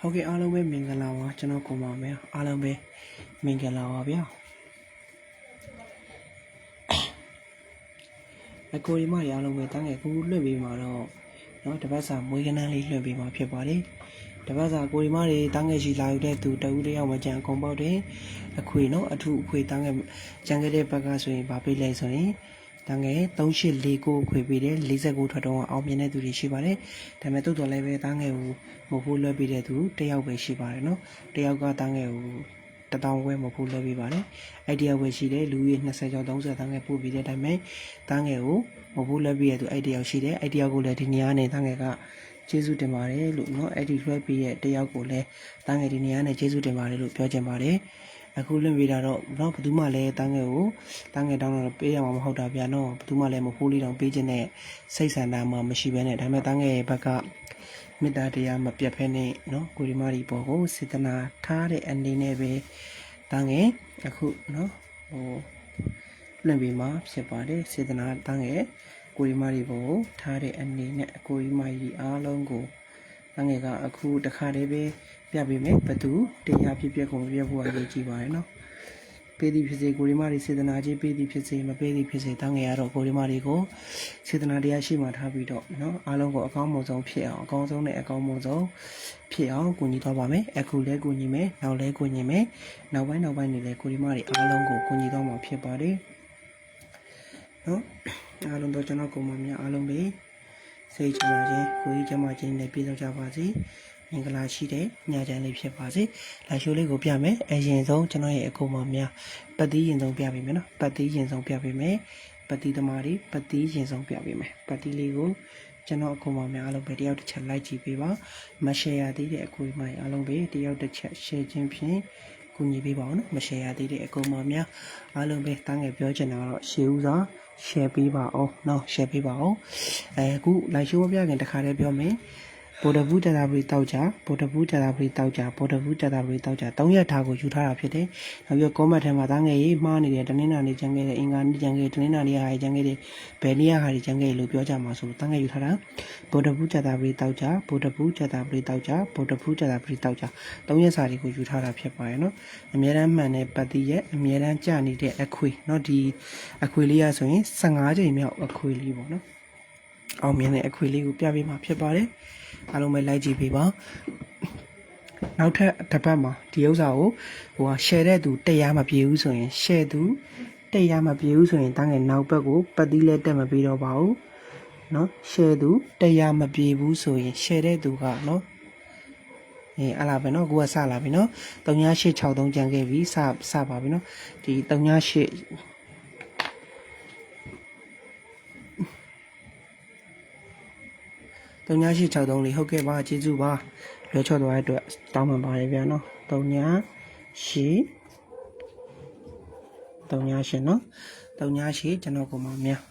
ဟုတ်ကဲ့အားလုံးပဲမင်္ဂလာပါကျွန်တော်ကိုမောင်မယ်အားလုံးပဲမင်္ဂလာပါဗျာအကိုဒီမတွေအားလုံးပဲတန်းငယ်ကူလွှင့်ပေးမှာတော့เนาะတပတ်စာမွေးကနန်းလေးလွှင့်ပေးမှာဖြစ်ပါတယ်တပတ်စာကိုဒီမတွေတန်းငယ်ရှိလာယူတဲ့သူတဦးတယောက်မကြံအကုန်ပေါက်တယ်အခွေเนาะအထူးအခွေတန်းငယ်ကြံခဲ့တဲ့ဘက်ကဆိုရင်ဗာပေးလိုက်ဆိုရင် တန်းငယ်3849ခွေပေးတယ်49ထွက်တော့အောင်မြင်တဲ့သူတွေရှိပါတယ်ဒါပေမဲ့တိုးတော်လည်းပဲတန်းငယ်ကိုမဟုတ်ဘူးလွှတ်ပေးတဲ့သူတယောက်ပဲရှိပါတယ်เนาะတယောက်ကတန်းငယ်ကို တတောင်ခွဲမဖို့လုပ်ပေးပါတယ်။အဲ့ဒီအဝယ်ရှိတယ်လူကြီး20ကျော်30တန်းငယ်ပို့ပြီးတဲ့အတိုင်းပဲတန်းငယ်ကိုမဖို့လုပ်ပြီးရသူအဲ့ဒီယောက်ရှိတယ်အဲ့ဒီယောက်ကိုလည်းဒီနေရာနဲ့တန်းငယ်ကကျေးဇူးတင်ပါတယ်လို့เนาะအဲ့ဒီလွှဲပြီးရဲ့တယောက်ကိုလည်းတန်းငယ်ဒီနေရာနဲ့ကျေးဇူးတင်ပါတယ်လို့ပြောချင်ပါတယ်။ အခုလွင့်ပေးတာတော့တော့ဘယ်သူမှလည်းတန်းငယ်ကိုတန်းငယ်တောင်းတော့ပေးရမှာမဟုတ်တာဗျာနော်ဘယ်သူမှလည်းမဖိုးလေးတောင်ပေးခြင်းနဲ့စိတ်ဆန္ဒမှမရှိဘဲနဲ့ဒါပေမဲ့တန်းငယ်ရဲ့ဘက်ကမေတ္တာတရားမပြတ်ဖဲနဲ့နော်ကိုရီမာရီပေါ်ကိုစေတနာထားတဲ့အနေနဲ့ပဲတန်းငယ်အခုနော်ဟိုလွင့်ပေးမှာဖြစ်ပါတယ်စေတနာတန်းငယ်ကိုရီမာရီပေါ်ကိုထားတဲ့အနေနဲ့အကိုရီမာရီအားလုံးကို တန်းငယ်ကအခုတခါတည်းပဲပြပေးမယ်ဘသူတရားဖြစ်ဖြစ်ကိုမပြတ်ဖို့အရေးကြီးပါတယ်เนาะပေးသည်ဖြစ်စေကိုရီမာရီစေတနာကြီးပေးသည်ဖြစ်စေမပေးသည်ဖြစ်စေတန်းငယ်ကတော့ကိုရီမာရီကိုစေတနာတရားရှိမှထားပြီးတော့เนาะအားလုံးကိုအကောင်းမွန်ဆုံးဖြစ်အောင်အကောင်းဆုံးနဲ့အကောင်းမွန်ဆုံးဖြစ်အောင်ကူညီသွားပါမယ်အခုလဲကူညီမယ်နောက်လဲကူညီမယ်နောက်ပိုင်းနောက်ပိုင်းနေလဲကိုရီမာရီအားလုံးကိုကူညီသွားမှာဖြစ်ပါတယ်เนาะအားလုံးတော့ကျွန်တော်ကိုမများအားလုံးပဲ စိတ်ချမ်းသာခြင်းကိုယ်ကြီးကျန်းမာခြင်းနဲ့ပြည့်စုံကြပါစေမင်္ဂလာရှိတဲ့ညချမ်းလေးဖြစ်ပါစေလာရှိုးလေးကိုပြမယ်အရင်ဆုံးကျွန်တော်ရဲ့အကူမများပတ်တီးရင်ဆုံးပြပေးမယ်နော်ပတ်တီးရင်ဆုံးပြပေးမယ်ပတ်တီးသမားတွေပတ်တီးရင်ဆုံးပြပေးမယ်ပတ်တီးလေးကိုကျွန်တော်အကူမများအားလုံးပဲတယောက်တစ်ချက်လိုက်ကြည့်ပေးပါမ share ရသေးတဲ့အကူမအားလုံးပဲတယောက်တစ်ချက် share ခြင်းဖြင့်ကူညီပေးပါဦးနော်မ share ရသေးတဲ့အကူမများအားလုံးပဲတန်းငယ်ပြောချင်တာကတော့ရှေးဦးစွာ share ပေးပါအောင်เนาะ share ပေးပါအောင်အဲအခုလိုက်ရှိုးမပြခင်တခါတည်းပြောမယ် ဗောဓဘူးတာတာပရိတောက်ကြဗောဓဘူးတာတာပရိတောက်ကြဗောဓဘူးတာတာပရိတောက်ကြ၃ရက်ထားကိုယူထားတာဖြစ်တယ်။နောက်ပြီးတော့ comment ထဲမှာသားငယ်ရေးမှားနေတယ်တနင်္လာနေ့ကျန်ခဲ့တယ်အင်္ဂါနေ့ကျန်ခဲ့တယ်တနင်္လာနေ့ဟာကျန်ခဲ့တယ်ဘယ်နေ့ဟာကျန်ခဲ့လို့ပြောကြမှာဆိုလို့သားငယ်ယူထားတာဗောဓဘူးတာတာပရိတောက်ကြဗောဓဘူးတာတာပရိတောက်ကြဗောဓဘူးတာတာပရိတောက်ကြ၃ရက်စာတွေကိုယူထားတာဖြစ်ပါရဲ့နော်။အများတန်းမှန်တဲ့ပတ်တိရဲ့အများတန်းကြာနေတဲ့အခွေနော်ဒီအခွေလေးရဆိုရင်15ချိန်မြောက်အခွေလေးပေါ့နော်။အောင်မြင်တဲ့အခွေလေးကိုပြပေးမှာဖြစ်ပါတယ်။ အားလုံးပဲလိုက်ကြည့်ပေးပါနောက်ထပ်တစ်ပတ်မှာဒီဥစ္စာကိုဟိုဟာ share တဲ့သူတရားမပြေဘူးဆိုရင် share သူတရားမပြေဘူးဆိုရင်တန်းငယ်နောက်ဘက်ကိုပတ်သီးလဲတက်မပေးတော့ပါဘူးเนาะ share သူတရားမပြေဘူးဆိုရင် share တဲ့သူကเนาะအေးအလားပဲเนาะကိုကစလာပြီเนาะ3863ကြံခဲ့ပြီစစပါပြီเนาะဒီ38 3863လေးဟုတ်ကဲ့ပါကျေးဇူးပါလွှဲချော့သွားတဲ့အတွက်တောင်းပန်ပါတယ်ဗျာနော်38 38နော်38ကျွန်တော်ကိုမများ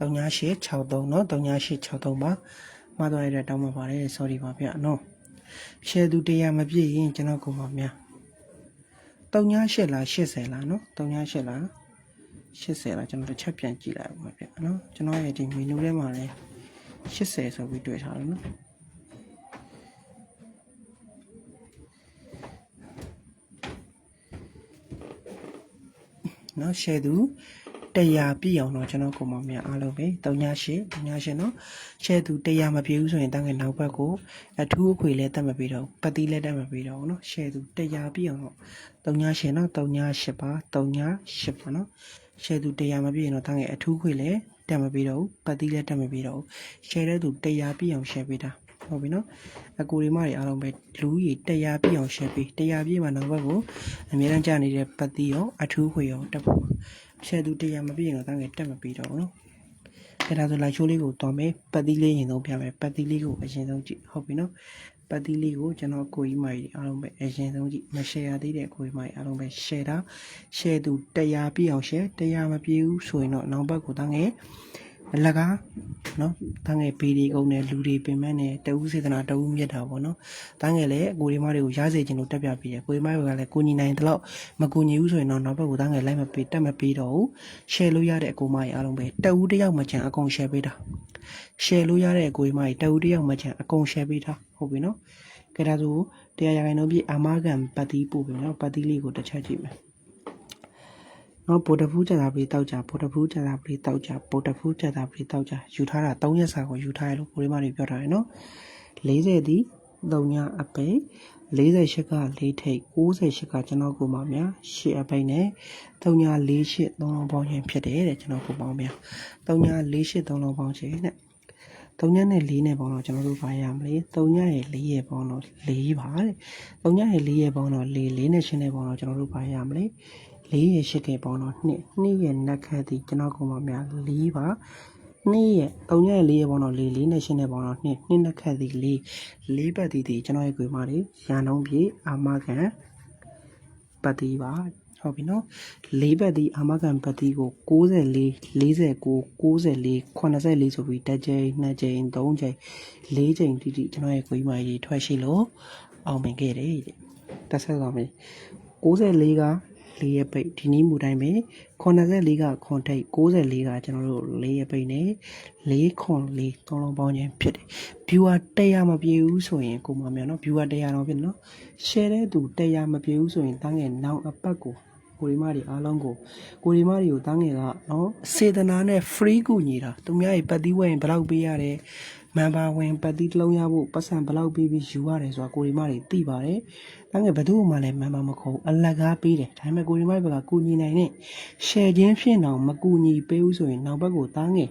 3863เนาะ3863ပါမှားသွားရတဲ့တောင်းပန်ပါတယ် sorry ပါဗျာနော် share သူတရားမပြည့်ရင်ကျွန်တော်ကိုမများ 38လား80လားနော်38လား80လားကျွန်တော်တစ်ချက်ပြန်ကြည့်လိုက်ပါဗျနော်ကျွန်တော်ရဲ့ဒီ menu ထဲမှာလည်း80ဆိုပြီးတွေ့ထားတယ်နော်နော် share သူ တရားပြည့်အောင်တော့ကျွန်တော်ကိုမများအားလုံးပဲ38 38နော် share သူတရားမပြည့်ဘူးဆိုရင်တန်းငယ်နောက်ဘက်ကိုအထူးအခွေလဲတက်မပေးတော့ဘူးပတ်တိလဲတက်မပေးတော့ဘူးနော် share သူတရားပြည့်အောင်တော့38နော်38ပါ38ပါနော် share သူတရားမပြည့်ရင်တော့တန်းငယ်အထူးခွေလဲတက်မပေးတော့ဘူးပတ်တိလဲတက်မပေးတော့ဘူး share တဲ့သူတရားပြည့်အောင် share ပေးတာဟုတ်ပြီနော်အကူရီမတွေအားလုံးပဲလူကြီးတရားပြည့်အောင် share ပေးတရားပြည့်မှာနောက်ဘက်ကိုအများအားကြနေတဲ့ပတ်တိရောအထူးခွေရောတက်ဖို့ share သူတရားမပြည့်ရင်တော့တန်းငယ်တက်မပေးတော့ဘူးနော်အဲ့ဒါဆိုလိုက်ချိုးလေးကိုတွားမယ်ပတ်သီးလေးရင်ဆုံးပြမယ်ပတ်သီးလေးကိုအရင်ဆုံးကြည့်ဟုတ်ပြီနော်ပတ်သီးလေးကိုကျွန်တော်ကိုကြီးမကြီးအားလုံးပဲအရင်ဆုံးကြည့်မ share ရသေးတဲ့ကိုကြီးမကြီးအားလုံးပဲ share တာ share သူတရားပြည့်အောင် share တရားမပြည့်ဘူးဆိုရင်တော့နောက်ဘက်ကိုတန်းငယ်ဟ အလကားနော်တန်းငယ်ပေဒီကုန်းနဲ့လူတွေပင်မနဲ့တဦးစေတနာတဦးမြတ်တာပေါ့နော်တန်းငယ်လည်းအကိုဒီမတွေကိုရစေခြင်းလို့တက်ပြပေးတယ်ကိုဒီမတွေကလည်းကိုညီနိုင်တဲ့လောက်မကိုညီဘူးဆိုရင်တော့နောက်ဘက်ကတန်းငယ်လိုက်မပေးတက်မပေးတော့ဘူး share လို့ရတဲ့အကိုမကြီးအားလုံးပဲတဦးတစ်ယောက်မချန်အကုန် share ပေးတာ share လို့ရတဲ့အကိုဒီမကြီးတဦးတစ်ယောက်မချန်အကုန် share ပေးတာဟုတ်ပြီနော်ကဲဒါဆိုတရားရခိုင်နှုန်းပြအာမခံပတ်တီးပို့ပြီနော်ပတ်တီးလေးကိုတစ်ချက်ကြည့်မယ် နော်ဗိုလ်တဖူးကြတာပရိတောက်ကြဗိုလ်တဖူးကြတာပရိတောက်ကြဗိုလ်တဖူးကြတာပရိတောက်ကြယူထားတာ3ရက်စာကိုယူထားရလို့ကိုရီးမားတွေပြောထားတယ်နော်40ဒီ3ညအပိတ်48က4ထိပ်68ကကျွန်တော်ကိုပါများ8အပိတ်နဲ့3ည48 3လုံးပေါင်းခြင်းဖြစ်တယ်တဲ့ကျွန်တော်ကိုပေါင်းများ3ည48 3လုံးပေါင်းခြင်းတဲ့3ညနဲ့4နဲ့ပေါင်းတော့ကျွန်တော်တို့ဘာရမလဲ3ညရဲ့4ရဲ့ပေါင်းတော့4ပါတဲ့3ညရဲ့4ရဲ့ပေါင်းတော့4 4နဲ့8နဲ့ပေါင်းတော့ကျွန်တော်တို့ဘာရမလဲ လေးရရှိခဲ့ပေါင်းတော့နှစ်နှစ်ရနက်ခတ်သည်ကျွန်တော်ကောင်မများလေးပါနှစ်ရတုံညရဲ့လေးရပေါင်းတော့လေးလေးနဲ့ရှင်းတဲ့ပေါင်းတော့နှစ်နှစ်နက်ခတ်သည်လေးလေးပတ်သည်သည်ကျွန်တော်ရဲ့ကိုယ်မလေးရန်လုံးပြေအာမခံပတ်သည်ပါဟုတ်ပြီနော်လေးပတ်သည်အာမခံပတ်သည်ကို64 49 94 84ဆိုပြီးတစ်ကြိမ်နှစ်ကြိမ်သုံးကြိမ်လေးကြိမ်တိတိကျွန်တော်ရဲ့ကိုယ်မကြီးထွက်ရှိလို့အောင်မြင်ခဲ့တယ်တဲ့တက်ဆက်သွားမယ်64က လေးရပိတ်ဒီနည်းမူတိုင်းပဲ84ကခွန်ထိတ်64ကကျွန်တော်တို့လေးရပိတ်နဲ့4ခွန်4သုံးလုံးပေါင်းခြင်းဖြစ်တယ် viewer 100မပြေဘူးဆိုရင်ကိုမမြောင်နော် viewer 100တော့ဖြစ်နော် share တဲ့သူ100မပြေဘူးဆိုရင်တန်းငယ်နောင်အပတ်ကိုကိုရီမတွေအားလုံးကိုကိုရီမတွေကိုတန်းငယ်ကနော်စေတနာနဲ့ free ကူညီတာသူများရဲ့ပတ်သီးဝယ်ရင်ဘယ်လောက်ပေးရတယ် မန်ပါဝင်ပတ်သီးတစ်လုံးရဖို့ပတ်စံဘယ်လောက်ပေးပြီးယူရတယ်ဆိုတာကိုရီမတွေသိပါတယ်တန်းငယ်ဘယ်သူမှလည်းမန်ပါမခေါ်ဘူးအလကားပေးတယ်ဒါပေမဲ့ကိုရီမတွေဘက်ကကူညီနိုင်တဲ့ share ချင်းဖြစ်အောင်မကူညီပေးဘူးဆိုရင်နောက်ဘက်ကိုတန်းငယ်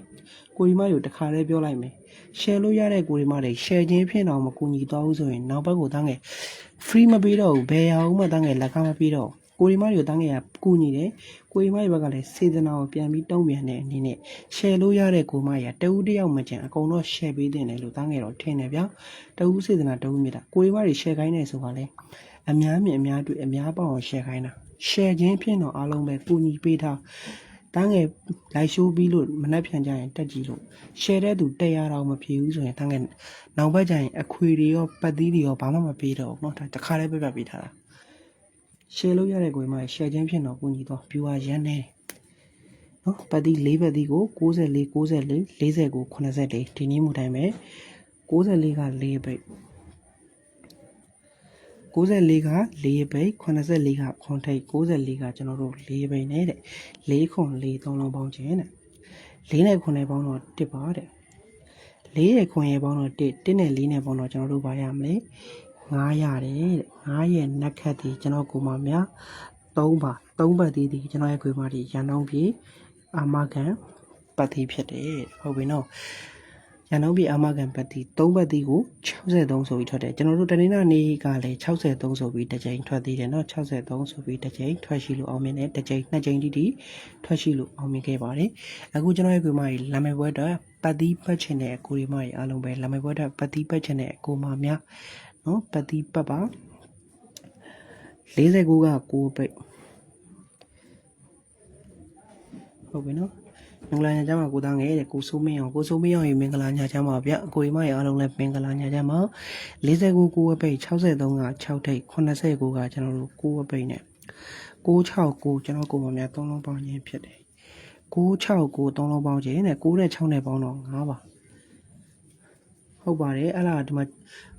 ကိုရီမတွေကိုတစ်ခါတည်းပြောလိုက်မယ် share လို့ရတဲ့ကိုရီမတွေ share ချင်းဖြစ်အောင်မကူညီတော့ဘူးဆိုရင်နောက်ဘက်ကိုတန်းငယ် free မပေးတော့ဘူးဘယ်ရအောင်မှတန်းငယ်လက်ကားမပေးတော့ဘူး ကိုရီမတွေကိုတန်းငယ်ကကူညီတယ်ကိုရီမတွေဘက်ကလည်းစေတနာကိုပြန်ပြီးတုံ့ပြန်တဲ့အနေနဲ့ share လို့ရတဲ့ကိုမရတဦးတယောက်မကျန်အကုန်တော့ share ပေးတင်တယ်လို့တန်းငယ်တော့ထင်တယ်ဗျာတဦးစေတနာတဦးမြတ်တာကိုရီမတွေ share ခိုင်းတယ်ဆိုတာလေအများမြင်အများတွေ့အများပေါ့အောင် share ခိုင်းတာ share ချင်းဖြစ်တော့အားလုံးပဲကူညီပေးထားတန်းငယ်လိုက်ရှိုးပြီးလို့မနှက်ဖြန်ကြရင်တက်ကြည့်လို့ share တဲ့သူ100တောင်မဖြေဘူးဆိုရင်တန်းငယ်နောက်ဘက်ကျရင်အခွေတွေရောပတ်သီးတွေရောဘာမှမပေးတော့ဘူးเนาะဒါတစ်ခါတည်းပြပြပေးထားတာ share လို့ရတဲ့ကိုယ်မှာ share ချင်းဖြစ်တော့ကူညီတော့ viewer ရမ်းနေတယ်နော်ပတ်သီး၄ပတ်သီးကို64 94 49 84ဒီနည်းမူတိုင်းပဲ64က4ပိတ်94က4ပိတ်84ကခွန်ထိတ်94ကကျွန်တော်တို့4ပိတ်နဲ့တဲ့4ခွန်4သုံးလုံးပေါင်းခြင်းတဲ့4နဲ့ခွန်နဲ့ပေါင်းတော့1ပါတဲ့4ရဲ့ခွန်ရဲ့ပေါင်းတော့1 1နဲ့4နဲ့ပေါင်းတော့ကျွန်တော်တို့ဘာရမလဲ 9ရတယ်တဲ့9ရဲ့နက်ခတ်ဒီကျွန်တော်ကိုမများ3ပါ3ပတ်သေးဒီကျွန်တော်ရဲ့ခွေမဒီရန်တော့ပြီအာမခံပတ်သေးဖြစ်တယ်ဟုတ်ပြီနော် ရန်ကုန်ပြည်အာမခံပတ်တီ3ပတ်တီကို63ဆိုပြီးထွက်တယ်ကျွန်တော်တို့တနင်္လာနေ့ကလည်း63ဆိုပြီးတစ်ကြိမ်ထွက်သေးတယ်เนาะ63ဆိုပြီးတစ်ကြိမ်ထွက်ရှိလို့အောင်မြင်တယ်တစ်ကြိမ်နှစ်ကြိမ်တိတိထွက်ရှိလို့အောင်မြင်ခဲ့ပါတယ်အခုကျွန်တော်ရဲ့ကိုမကြီးလာမယ်ပွဲတော့ပတ်တီပတ်ချင်တဲ့အကိုရီမကြီးအားလုံးပဲလာမယ်ပွဲတော့ပတ်တီပတ်ချင်တဲ့အကိုမများ နော်ပတ်သီးပတ်ပါ49က6ပိတ်ဟုတ်ပြီနော်မင်္ဂလာညချမ်းပါကိုသားငယ်တဲ့ကိုစိုးမင်းအောင်ကိုစိုးမင်းအောင်ရေမင်္ဂလာညချမ်းပါဗျအကိုရီမရေအားလုံးလည်းမင်္ဂလာညချမ်းပါ49 9ဝပိတ်63က6ထိတ်89ကကျွန်တော်တို့9ဝပိတ်နဲ့669ကျွန်တော်ကိုမများ3လုံးပေါင်းခြင်းဖြစ်တယ်669 3လုံးပေါင်းခြင်းနဲ့6နဲ့6နဲ့ပေါင်းတော့9ပါ ဟုတ်ပါတယ်အဲ့လားဒီမှာ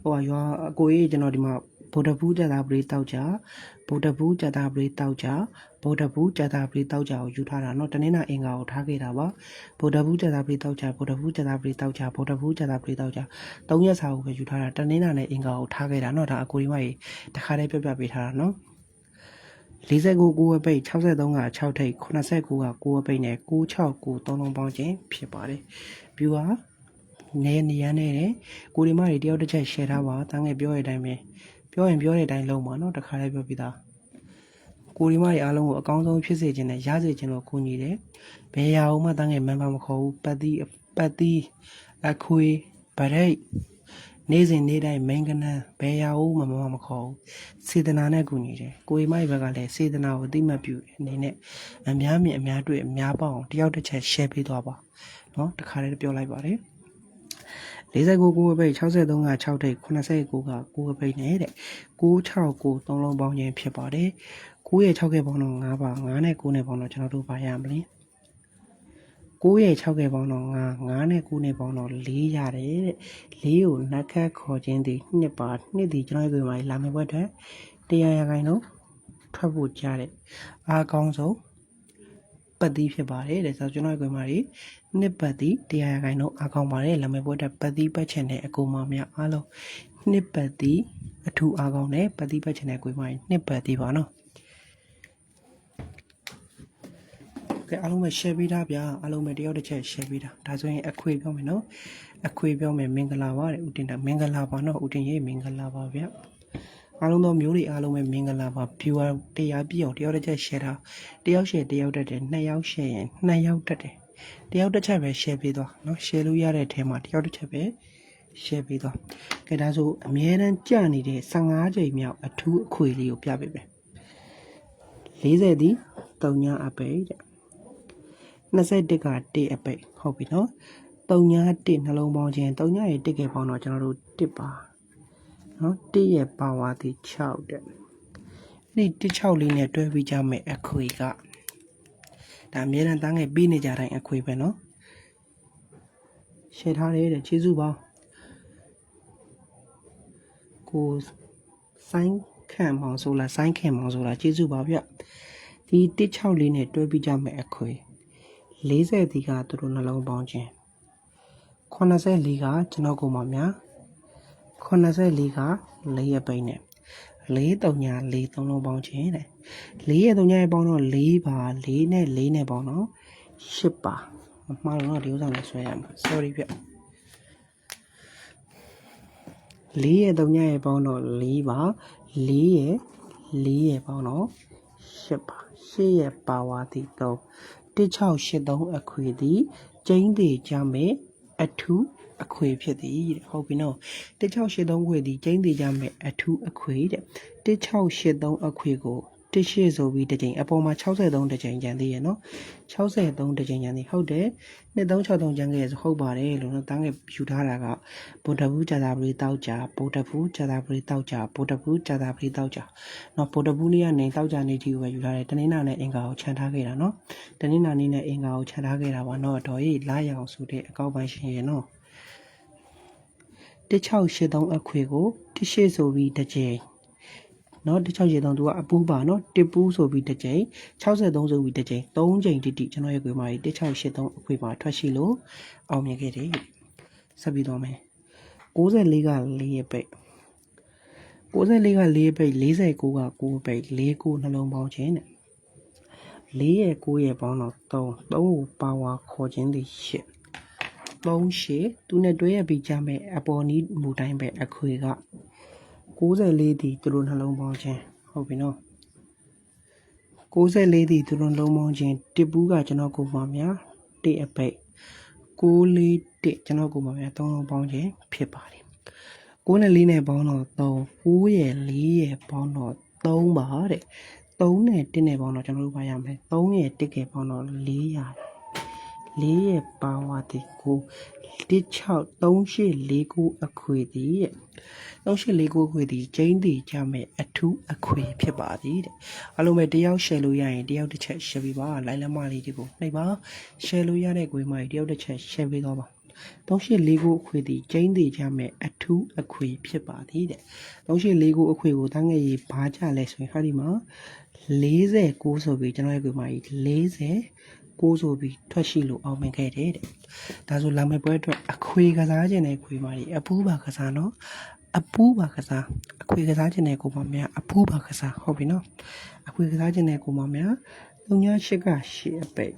ဟိုရွာအကိုကြီးကျွန်တော်ဒီမှာဗုဒ္ဓဘူးကြတာပရိတောက်ကြဗုဒ္ဓဘူးကြတာပရိတောက်ကြဗုဒ္ဓဘူးကြတာပရိတောက်ကြကိုယူထားတာเนาะတနင်္လာအင်္ဂါကိုထားခဲ့တာပါဗုဒ္ဓဘူးကြတာပရိတောက်ကြဗုဒ္ဓဘူးကြတာပရိတောက်ကြဗုဒ္ဓဘူးကြတာပရိတောက်ကြသုံးရက်စာကိုပဲယူထားတာတနင်္လာနဲ့အင်္ဂါကိုထားခဲ့တာเนาะဒါအကိုကြီးမကြီးတခါတည်းပြပြပေးထားတာเนาะ49ကိုဝက်ပိတ်63က6ထိပ်89က9ဝက်ပိတ်နဲ့969 3လုံးပေါင်းခြင်းဖြစ်ပါတယ် viewer နေနေရနေတယ်ကိုဒီမတွေတယောက်တစ်ချက် share ထားပါတန်းငယ်ပြောရတဲ့အတိုင်းပဲပြောရင်ပြောတဲ့အတိုင်းလုံးပါเนาะတခါလေးပြောပြသားကိုဒီမတွေအားလုံးကိုအကောင်းဆုံးဖြစ်စေခြင်းနဲ့ရစေခြင်းလို့ကူညီတယ်ဘယ်ရာအောင်မှတန်းငယ်မန်ပါမခေါ်ဘူးပတ်သီးပတ်သီးအခွေဗရိတ် နေ့စဉ်နေ့တိုင်းမိန်ကနန်းဘယ်ရအောင်မမမခေါ်ဘူးစေတနာနဲ့ကူညီတယ်ကိုရီမိုက်ဘက်ကလည်းစေတနာကိုအသိမှတ်ပြုအနေနဲ့အများမြင်အများတွေ့အများပေါအောင်တယောက်တစ်ချက် share ပေးသွားပါเนาะတခါတည်းပြောလိုက်ပါတယ် 49ကိုပိတ်63က6ထိပ်89က9ပိတ်နဲ့တဲ့669 3လုံးပေါင်းခြင်းဖြစ်ပါတယ်9ရဲ့6ကပေါင်းတော့9ပါ9နဲ့9နဲ့ပေါင်းတော့ကျွန်တော်တို့ပါရမလဲ9ရဲ့6ကပေါင်းတော့9 9နဲ့9နဲ့ပေါင်းတော့4ရတယ်တဲ့4ကိုနှက်ခတ်ခေါ်ခြင်းသည်2ပါ2သည်ကျွန်တော်တို့မှာလာမယ့်ဘက်အတွက်တရားရခိုင်တော့ထွက်ဖို့ကြားတဲ့အားကောင်းဆုံး ပတ်သီးဖြစ်ပါတယ်တဲ့ဆိုတော့ကျွန်တော်တို့မှာဒီနှစ်ပတ်သီးတရားရခိုင်တော့အားကောင်းပါတယ်လာမယ့်ဘက်အတွက်ပတ်သီးပတ်ချင်တဲ့အကူမများအားလုံးနှစ်ပတ်သီးအထူးအားကောင်းတဲ့ပတ်သီးပတ်ချင်တဲ့ကိုယ်မကြီးနှစ်ပတ်သီးပါနော်ကဲအားလုံးပဲ share ပေးတာဗျာအားလုံးပဲတယောက်တစ်ချက် share ပေးတာဒါဆိုရင်အခွေပြောမယ်နော်အခွေပြောမယ်မင်္ဂလာပါတဲ့ဦးတင်တာမင်္ဂလာပါနော်ဦးတင်ရေးမင်္ဂလာပါဗျာ အားလုံးသောမျိုးတွေအားလုံးပဲမင်္ဂလာပါ viewer တရားပြည့်အောင်တယောက်တစ်ချက် share တာတယောက် share တယောက်တက်တယ်နှစ်ယောက် share ရင်နှစ်ယောက်တက်တယ်တယောက်တစ်ချက်ပဲ share ပေးသွားနော် share လို့ရတဲ့အထဲမှာတယောက်တစ်ချက်ပဲ share ပေးသွားကဲဒါဆိုအမြဲတမ်းကြာနေတဲ့15ချိန်မြောက်အထူးအခွေလေးကိုပြပေးမယ်40ဒီ3ညအပိတ်တဲ့21က1အပိတ်ဟုတ်ပြီနော်3ည1နှလုံးပေါင်းခြင်း3ညရဲ့1ကပေါင်းတော့ကျွန်တော်တို့1ပါ နော်1ရဲ့ပါဝါသည်6တဲ့အဲ့ဒီ1 6လေးနဲ့တွဲပြီးကြမယ်အခွေကဒါအများနဲ့တန်းငယ်ပြီးနေကြတိုင်းအခွေပဲနော်ရှယ်ထားတယ်တဲ့ကျေးဇူးပါကိုဆိုင်းခံမောင်ဆိုလားဆိုင်းခင်မောင်ဆိုလားကျေးဇူးပါဗျဒီ1 6လေးနဲ့တွဲပြီးကြမယ်အခွေ40ဒီကသူတို့နှလုံးပေါင်းခြင်း84ကကျွန်တော်ကိုမများ 84က4ရပိတ်နဲ့4တုံညာ4သုံးလုံးပေါင်းခြင်းတဲ့4ရတုံညာပေါင်းတော့4ပါ4နဲ့4နဲ့ပေါင်းတော့8ပါမမှားတော့ဒီဥစ္စာနဲ့ဆွဲရမှာ sorry ဗျ4ရတုံညာရဲ့ပေါင်းတော့4ပါ4ရ4ရပေါင်းတော့8ပါ8ရပါဝါတီ3 1683အခွေသည်ကျင်းသေးကြမယ်အထူး အခွေဖြစ်သည်တဲ့ဟုတ်ပြီနော်1683ခွေသည်ကျင်းသေးကြမယ်အထူးအခွေတဲ့1683အခွေကိုတစ်ရှိဆိုပြီးတစ်ချိန်အပေါ်မှာ63တစ်ချိန်ကျန်သေးရဲ့နော်63တစ်ချိန်ကျန်သေးဟုတ်တယ်2363ကျန်ခဲ့ရဆိုဟုတ်ပါတယ်လို့နော်တန်းငယ်ယူထားတာကဗုဒ္ဓဘူးဇာတာပရိတောက်ကြဗုဒ္ဓဘူးဇာတာပရိတောက်ကြဗုဒ္ဓဘူးဇာတာပရိတောက်ကြနော်ဗုဒ္ဓဘူးနေ့ကနေတောက်ကြနေ့ထိကိုပဲယူထားတယ်တနင်္လာနဲ့အင်္ဂါကိုခြံထားခဲ့တာနော်တနင်္လာနေ့နဲ့အင်္ဂါကိုခြံထားခဲ့တာပါနော်တော်ကြီးလာရအောင်ဆိုတဲ့အကောက်ပိုင်းရှင်ရဲ့နော် 1683အခွေကိုတစ်ရှိဆိုပြီးတစ်ချိန်နော်တစ်ချောက်ရေသုံးသူကအပူးပါနော်တစ်ပူးဆိုပြီးတစ်ချိန်63ဆိုပြီးတစ်ချိန်3ချိန်တိတိကျွန်တော်ရဲ့ကွေမာကြီး1683အခွေပါထွက်ရှိလို့အောင်မြင်ခဲ့တယ်ဆက်ပြီးတော့မယ်64က4ရဲ့ပိတ်64က4ပိတ်49က9ပိတ်49နှလုံးပေါင်းခြင်းတဲ့4ရဲ့9ရဲ့ပေါင်းတော့3 3ကိုပါဝါခေါ်ခြင်းသည်8 3ရှေ့သူနဲ့တွဲရပြီးကြမဲ့အပေါ်နီးမူတိုင်းပဲအခွေက64ဒီသူတို့နှလုံးပေါင်းခြင်းဟုတ်ပြီနော်64ဒီသူတို့နှလုံးပေါင်းခြင်းတစ်ပူးကကျွန်တော်ကိုပါများတစ်အပိတ်641ကျွန်တော်ကိုပါများ3လုံးပေါင်းခြင်းဖြစ်ပါတယ်6နဲ့4နဲ့ပေါင်းတော့3 9ရဲ့4ရဲ့ပေါင်းတော့3ပါတဲ့3နဲ့1နဲ့ပေါင်းတော့ကျွန်တော်တို့ပါရမယ်3ရဲ့1ကပေါင်းတော့400 ၄ရဲ့ပါဝါသည်ကို16349အခွေသည်တဲ့3849အခွေသည်ကျင်းတည်ကြမဲ့အထူးအခွေဖြစ်ပါသည်တဲ့အလုံးမဲ့တယောက် share လို့ရရင်တယောက်တစ်ချက် share ပေးပါလိုင်းလမလေးဒီကိုနှိပ်ပါ share လို့ရတဲ့ခွေမှတယောက်တစ်ချက် share ပေးတော့ပါ384ခုအခွေသည်ကျင်းသေးကြမဲ့အထူးအခွေဖြစ်ပါသည်တဲ့384ခုအခွေကိုတန်းငယ်ရေဘာကြလဲဆိုရင်ဟာဒီမှာ49ဆိုပြီးကျွန်တော်ရဲ့ကွေမာကြီး40 ကိုးဆိုပြီးထွက်ရှိလို့အောင်မြင်ခဲ့တယ်တဲ့ဒါဆိုလာမယ့်ပွဲအတွက်အခွေကစားခြင်းနဲ့ခွေမာကြီးအပူးပါကစားနော်အပူးပါကစားအခွေကစားခြင်းနဲ့ကိုမများအပူးပါကစားဟုတ်ပြီနော်အခွေကစားခြင်းနဲ့ကိုမများ38က8အပိတ်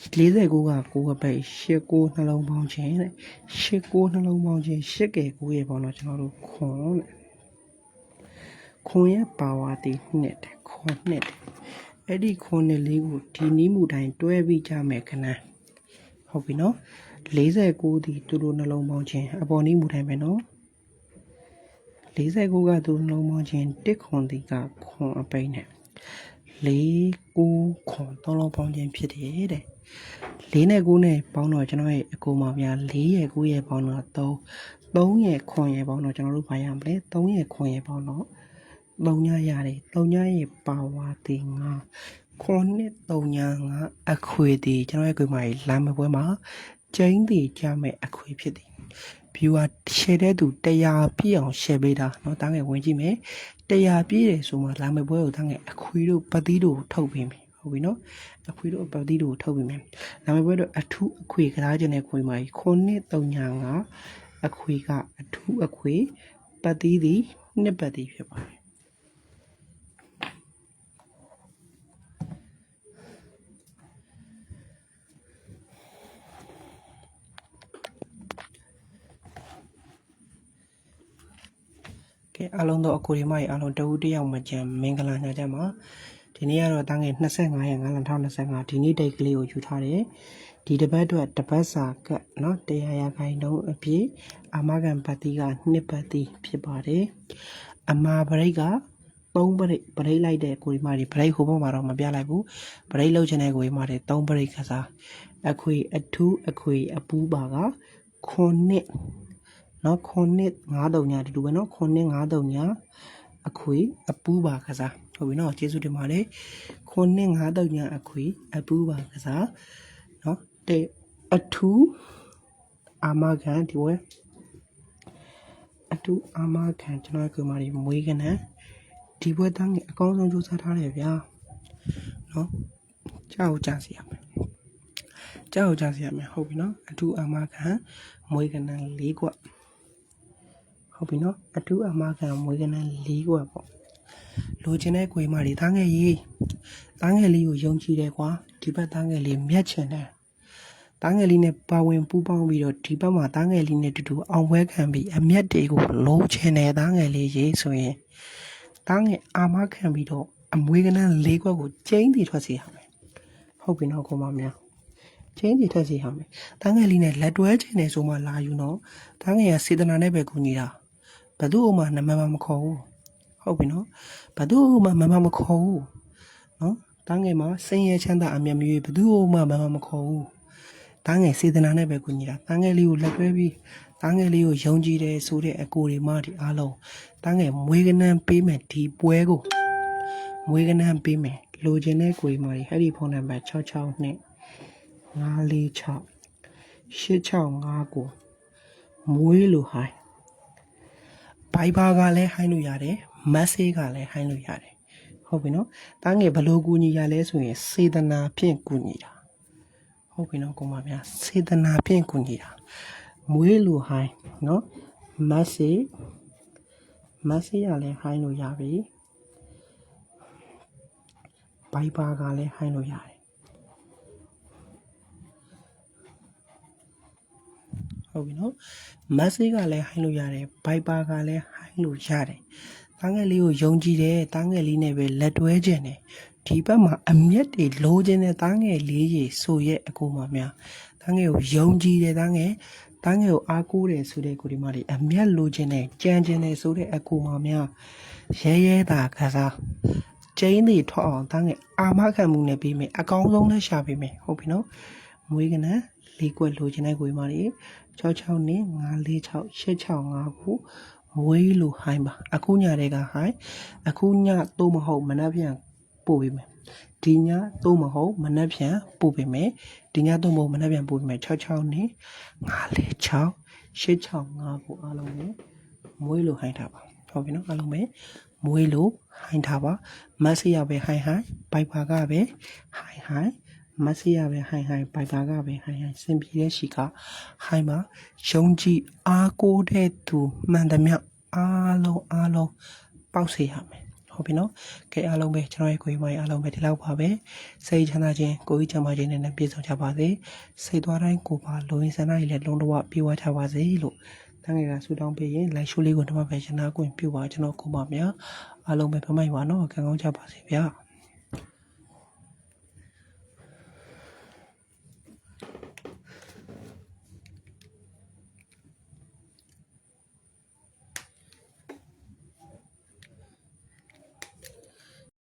49က9အပိတ်89နှလုံးပေါင်းခြင်းတဲ့89နှလုံးပေါင်းခြင်း8ကဲ9ရဲ့ပေါင်းတော့ကျွန်တော်တို့ခွန်တဲ့ခွန်ရဲ့ပါဝါတီနှစ်တဲ့ခွန်နှစ်တဲ့ အဲ့ဒီခွန်နဲ့လေးကိုဒီနီးမှုတိုင်းတွဲပြီးကြမယ်ခဏဟုတ်ပြီနော်49ဒီသူတို့နှလုံးပေါင်းခြင်းအပေါ်နီးမူတိုင်းပဲနော်49ကသူတို့နှလုံးပေါင်းခြင်းတစ်ခွန်ဒီကခွန်အပိတ်နဲ့49ခွန်သုံးလုံးပေါင်းခြင်းဖြစ်တယ်တဲ့4နဲ့9နဲ့ပေါင်းတော့ကျွန်တော်ရဲ့အကိုမောင်များ4ရဲ့9ရဲ့ပေါင်းတော့3 3ရဲ့ခွန်ရဲ့ပေါင်းတော့ကျွန်တော်တို့ဘာရမလဲ3ရဲ့ခွန်ရဲ့ပေါင်းတော့ 3ညရတယ်3ညရဲ့ပါဝါတီ9ခွန်နဲ့3ည9အခွေတီကျွန်တော်ရဲ့ကိုယ်မကြီးလမ်းမပွဲမှာကျင်းတီကြမဲ့အခွေဖြစ်သည် viewer share တဲ့သူ100ပြည့်အောင် share ပေးတာเนาะတန်းငယ်ဝင်ကြည့်မယ်100ပြည့်တယ်ဆိုမှလာမယ့်ပွဲကိုတန်းငယ်အခွေတို့ပတိတို့ထုတ်ပေးမယ်ဟုတ်ပြီเนาะအခွေတို့ပတိတို့ထုတ်ပေးမယ်လာမယ့်ပွဲတော့အထူးအခွေကစားခြင်းနဲ့ခွေမှာခုနှစ်305အခွေကအထူးအခွေပတိသည်နှစ်ပတ်တိဖြစ်ပါတယ် အားလုံးတော့အကိုဒီမကြီးအားလုံးတဝူတယောက်မကြံမင်္ဂလာညချမ်းပါဒီနေ့ကတော့တန်းငယ်25ရက်9လ2025ဒီနေ့ဒိတ်ကလေးကိုယူထားတယ်ဒီတစ်ပတ်အတွက်တစ်ပတ်စာကတ်เนาะတရားရခိုင်တုံးအပြည့်အာမခံပတ်တိကနှစ်ပတ်တိဖြစ်ပါတယ်အမာပရိတ်က3ပရိတ်ပရိတ်လိုက်တဲ့ကိုဒီမကြီးပရိတ်ဟိုဘက်မှာတော့မပြလိုက်ဘူးပရိတ်လောက်ချင်တဲ့ကိုဒီမကြီး3ပရိတ်ကစားအခွေအထူးအခွေအပူးပါကခု နှစ်နော်ခုနှစ်9တုံညာတူတူပဲနော်ခုနှစ်9တုံညာအခွေအပူးပါကစားဟုတ်ပြီနော်ကျေးဇူးတင်ပါတယ်ခုနှစ်9တုံညာအခွေအပူးပါကစားနော်တဲ့အထူးအာမခံဒီဝဲအထူးအာမခံကျွန်တော်ကမာရီမွေးကနန်းဒီဘွဲတန်းအကောင်းဆုံးစူးစမ်းထားတယ်ဗျာနော်ကြောက်ကြစီရမယ်ကြောက်ကြစီရမယ်ဟုတ်ပြီနော်အထူးအာမခံမွေးကနန်း၄ကွက် ဟုတ်ပြီနော်အထူးအမခံမွေးကနန်း၄ခွက်ပေါ့လိုချင်တဲ့ခွေမတွေသားငယ်ကြီးသားငယ်လေးကိုယုံကြည်တယ်ကွာဒီဘက်သားငယ်လေးမြတ်ချင်တယ်သားငယ်လေးနဲ့ပါဝင်ပူးပေါင်းပြီးတော့ဒီဘက်မှာသားငယ်လေးနဲ့တူတူအောင်ပွဲခံပြီးအမျက်တွေကိုလုံးချင်တယ်သားငယ်လေးရေးဆိုရင်သားငယ်အာမခံပြီးတော့အမွေးကနန်း၄ခွက်ကိုကျင်းတည်ထွက်စေရမယ်ဟုတ်ပြီနော်ကိုမများချင်းစီထက်စီရမယ်။တန်းငယ်လေးနဲ့လက်တွဲချင်တယ်ဆိုမှလာယူနော်။တန်းငယ်ကစေတနာနဲ့ပဲကူညီတာ။ ဘသူ့အမှနမမမခေါ်ဘူး။ဟုတ်ပြီနော်။ဘသူ့မှမမမခေါ်ဘူး။နော်။တန်းငယ်မှာစိတ်ရချမ်းသာအမျက်မရွေးဘသူ့မှမမမခေါ်ဘူး။တန်းငယ်စေတနာနဲ့ပဲကူညီတာ။တန်းငယ်လေးကိုလက်တွဲပြီးတန်းငယ်လေးကိုယုံကြည်တယ်ဆိုတဲ့အကိုတွေမှဒီအားလုံးတန်းငယ်မွေးကနန်းပေးမယ်ဒီပွဲကိုမွေးကနန်းပေးမယ်လိုချင်တဲ့ကိုတွေမှဒီအဲ့ဒီဖုန်းနံပါတ်66နဲ့946 865ကိုမွေးလို့ဟိုင်း ဘိုင်ဘာကလည်းဟိုင်းလို့ရတယ်မက်ဆေးကလည်းဟိုင်းလို့ရတယ်ဟုတ်ပြီနော်တားငယ်ဘလို့ကူညီရလဲဆိုရင်စေတနာဖြင့်ကူညီတာဟုတ်ပြီနော်ကိုမများစေတနာဖြင့်ကူညီတာမွေးလို့ဟိုင်းနော်မက်ဆေးမက်ဆေးကလည်းဟိုင်းလို့ရပြီဘိုင်ဘာကလည်းဟိုင်းလို့ရတယ် ဟုတ်ပြီနော်မက်ဆေးကလည်းဟိုင်းလို့ရတယ်ဘိုက်ပါကလည်းဟိုင်းလို့ရတယ်တားငယ်လေးကိုယုံကြည်တယ်တားငယ်လေးနဲ့ပဲလက်တွဲခြင်းတယ်ဒီဘက်မှာအမျက်တွေလိုချင်တဲ့တားငယ်လေးကြီးဆိုရဲ့အကူမများတားငယ်ကိုယုံကြည်တယ်တားငယ်တားငယ်ကိုအားကိုးတယ်ဆိုတဲ့ကိုဒီမလေးအမျက်လိုချင်တယ်ကြံချင်တယ်ဆိုတဲ့အကူမများရဲရဲတာကစားကျင်းတွေထွက်အောင်တားငယ်အာမခံမှုနဲ့ပြီးမယ်အကောင်းဆုံးနဲ့ရှာပေးမယ်ဟုတ်ပြီနော်မွေးကနန်း လေးကွက်လိုချင်တဲ့ကိုဒီမလေး66နဲ့946 865ကိုမွေးလို့ဟိုင်းပါအခုညတဲ့ကဟိုင်းအခုညသို့မဟုတ်မနှက်ပြန်ပို့ပေးမယ်ဒီညသို့မဟုတ်မနှက်ပြန်ပို့ပေးမယ်ဒီညသို့မဟုတ်မနှက်ပြန်ပို့ပေးမယ်66နဲ့946 865ကိုအားလုံးနဲ့မွေးလို့ဟိုင်းထားပါဟုတ်ပြီနော်အားလုံးပဲမွေးလို့ဟိုင်းထားပါမက်ဆေ့ရပဲဟိုင်းဟိုင်းဘိုက်ပါကပဲဟိုင်းဟိုင်း မဆီရပဲဟိုင်ဟိုင်ဘိုက်တာကပဲဟိုင်ဟိုင်စင်ပြေတဲ့ရှီကဟိုင်မှာယုံကြည်အားကိုးတဲ့သူမှန်သမျှအားလုံးအားလုံးပေါက်စေရမယ်ဟုတ်ပြီနော်ကဲအားလုံးပဲကျွန်တော်ရဲ့ကိုယ်မကြီးအားလုံးပဲဒီလောက်ပါပဲစိတ်ချမ်းသာခြင်းကိုယ်ကြီးချမ်းသာခြင်းနဲ့ပြည့်စုံကြပါစေစိတ်သွားတိုင်းကိုယ်ပါလိုရင်းစန္ဒကြီးလည်းလုံးတော့ပြေဝကြပါစေလို့တန်းငယ်ကဆူတောင်းပေးရင်လိုက်ရှိုးလေးကိုတော့ပဲရှင်းနာခွင့်ပြုပါကျွန်တော်ကိုမများအားလုံးပဲဖမိုက်ပါနော်ခံကောင်းကြပါစေဗျာ